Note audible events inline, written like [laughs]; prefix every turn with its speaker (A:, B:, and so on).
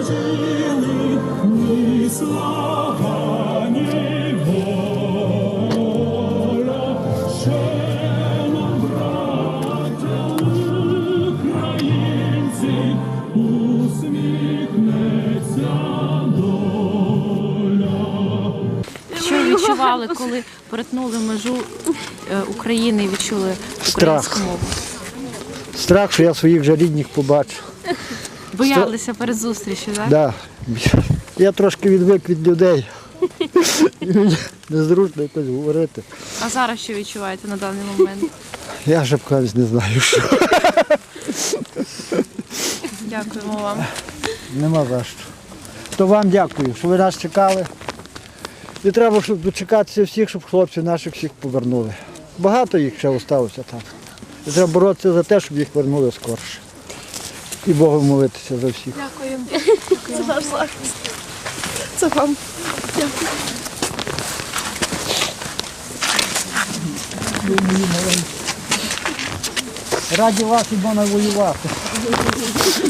A: прожили ні слава, ні воля. Ще нам, браття відчували, коли перетнули межу е, України і відчули українську мову?
B: Страх, що я своїх вже рідних побачу.
A: Боялися перед зустрічю, так?
B: Да. Я трошки відвик від людей. [laughs] Незручно якось говорити.
A: А зараз що відчуваєте на даний момент?
B: Я вже кажуть, не знаю, що.
A: Дякуємо вам.
B: Нема за що. То вам дякую, що ви нас чекали. І треба, щоб дочекатися всіх, щоб хлопців наших всіх повернули. Багато їх ще залишилося там. І треба боротися за те, щоб їх вернули скорше. І Богу молитися за всіх.
A: Дякуємо.
C: Це ваш захист. Це вам. Дякую.
B: Раді вас і воювати.